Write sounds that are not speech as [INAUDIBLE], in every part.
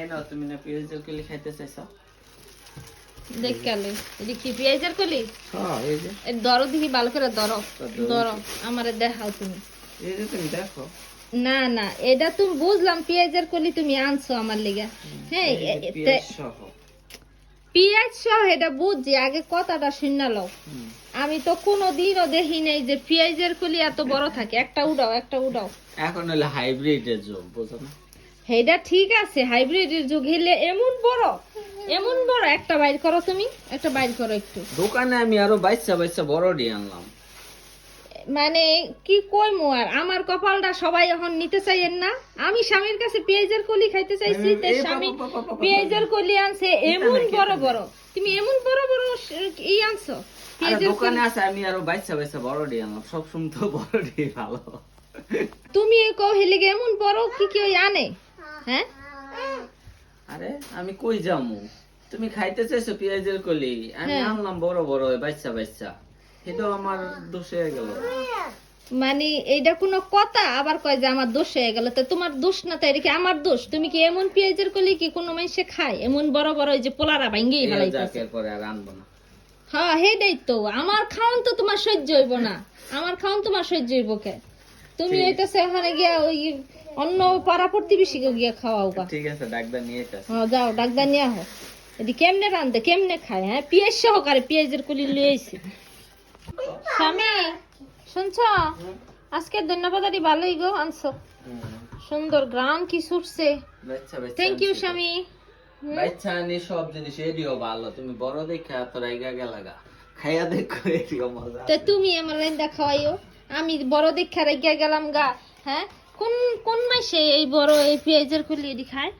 এই নাও তুমি না পেঁয়াজের কলি খাইতে চাইছো দেখ এটি কি পেঁয়াজের কলি হ্যাঁ এই যে। এ দরো দেখি ভালো করে ধরো তো ধরো। ধরো আমারে দেখাও তুমি। এই যে তুমি দেখো। না না এটা তুমি বুঝলাম পেঁয়াজের কলি তুমি আনছো আমার লেগে। হ্যাঁ পেঁয়াজ সহ। এটা বুঝছি আগে কথাটা শুনে লও আমি তো কোনোদিনও দেখি নাই যে পেঁয়াজের কলি এত বড় থাকে। একটা উড়াও একটা উড়াও। এখন হলো হাইব্রিডের যুগ বুঝো না? এটা ঠিক আছে হাইব্রিডের যুগ হলে এমন বড় এমন বড় একটা বাইর করো তুমি একটা বাইর করো একটু। দোকানে আমি আরও বাইসা বাইসা বড় দিয়ে আনলাম। মানে কি কইমু আর আমার কপালটা সবাই এখন নিতে চাইয়েন না। আমি স্বামীর কাছে পেঁয়াজের কলি খাইতে চাইছি তো স্বামী। পেঁয়াজের কলি আনছে এমন বড় বড় তুমি এমন বড় বড় ই আনছো দোকানে আছে আমি আরও বাইসা বাইসা বড় দিয়ে আনলাম সব সময় তো বড় দিয়ে ভালো। তুমি কও হেলে গে এমন বড় কি কি আনে? হ্যাঁ? আরে আমি কই যামু? তুমি খাইতে চাইছো পেঁয়াজের কলি? আমি হ্যাঁ। আনলাম বড় বড় বাইসা এটা আমার দোষ হয়ে গেল। মানে এইটা কোনো কথা আবার কয় যে আমার দোষ হয়ে গেল। তো তোমার দোষ না তাই কি আমার দোষ? তুমি কি এমন পেঁয়াজের কলি কি কোনো মানুষে খায়? এমন বড় বড় ওই যে পোলারা না। হ্যাঁ হেডাই তো। আমার খাওন তো তোমার সহ্য হইব না। আমার খাওন তোমার সহ্য হইব কে? তুমি। হইতেছে ওখানে গিয়া ওই অন্য পাড়া প্রতিবেশীকে গিয়া খাওয়াও গা ঠিক আছে ডাক্তার নিয়ে হ্যাঁ যাও ডাক্তার নিয়ে আহ। এটি কেমনে রান্ধে কেমনে খায় হ্যাঁ? পেঁয়াজ সহকারে পেঁয়াজের কলি লিয়ে আইছি। স্বামী শুনছ? আজকে ধন্যবাদ ভালোই গো আনছো। সুন্দর গ্রাম কি ছুটছে থ্যাংক ইউ। স্বামী। বাচ্চা আনি সব জিনিস এডিও ভালো। তুমি বড় দেখে তোর আইগা গেলাগা। খাইয়া দেখো এডিও মজা তো তুমি আমার রান্দা খাওয়াইও। আমি বড় দীক্ষা রেখে গেলাম গা হ্যাঁ? কোন কোন মাসে এই বড় এই পেঁয়াজের খুলি এটি খায়?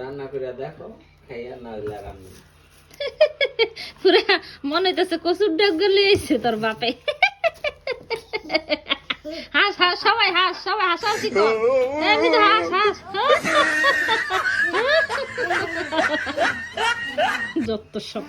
রান্না করে দেখো খাইয়া না রান্না [LAUGHS] পুরা মনে হইতেছে কচুর ডাক গলে এসে তোর বাপে। [LAUGHS] হাস হাস সবাই হাস সবাই হাসাহাসি কর? এমনি তো হাস হাস। [LAUGHS] যত সব।